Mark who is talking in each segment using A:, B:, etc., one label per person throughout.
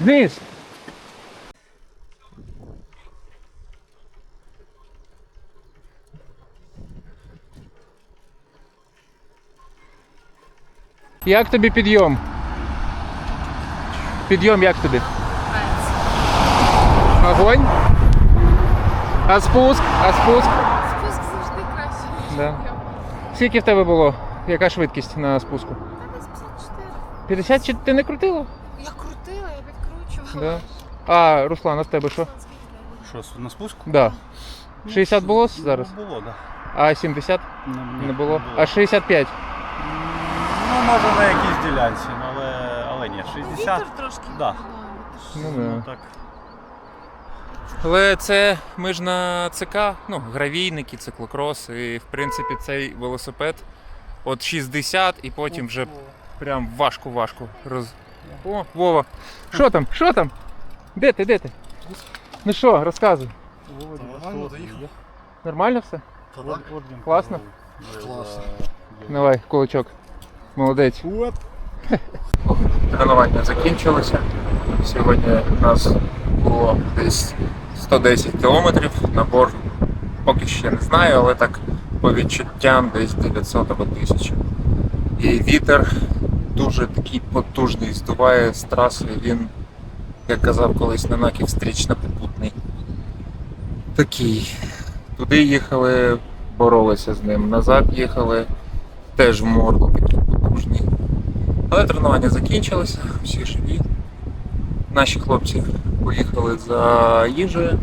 A: Вниз! Як тобі підйом? Підйом як тобі? Огонь? А спуск? А спуск?
B: Спуск завжди краще.
A: Да. Скільки в тебе було? Яка швидкість на спуску?
B: Та десь 54.
A: 50 чи ти не крутила? Да. А, Руслан, а в тебе що?
C: Що, на спуску?
A: Да. 60 було зараз?
C: Ну, було, так.
A: А 70
C: Да.
A: не було? А 65?
C: Ну, може на якійсь ділянці, ну, але, але ні, 60.
B: Вітер трошки.
C: Да.
A: Ну,
C: Ну,
A: да.
C: так.
A: Але це ми ж на ЦК, ну, гравійники, циклокрос, і в принципі цей велосипед от 60 і потім вже прям важко-важко роз. О, Вова! Що там? Що там? Де ти? Де ти? Ну що, розказуй.
C: Нормально доїхав?
A: Нормально все? Класно?
C: Класно.
A: Давай, кулачок. Молодець. Тренування закінчилося. Сьогодні у нас було десь 110 кілометрів. Набор поки ще не знаю, але так по відчуттям десь 900 або 1000. І вітер дуже такий потужний, здуває з траси. Він, як казав колись на наків, стрічно-попутний. Такий. Туди їхали, боролися з ним. Назад їхали, теж в морду такий потужний. Але тренування закінчилося, всі живі. Наші хлопці поїхали за їжею.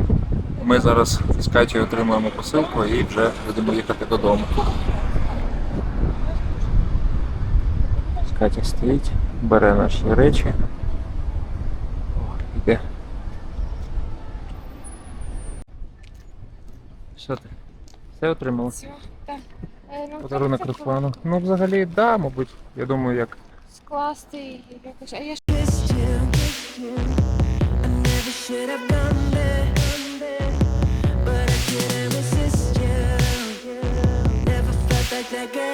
A: Ми зараз з Катєю отримуємо посилку і вже будемо їхати додому. Катя стоїть, бере наші речі. О, Йде. Що ти? Все отримала?
B: Все, так. Е, ну,
A: Подарунок
B: так, це
A: Руслану. Ну, взагалі, да, мабуть. Я думаю, як
B: Скласти і якось. А я ж
D: missed you. I never should have done that, but I couldn't resist you. Never felt like that girl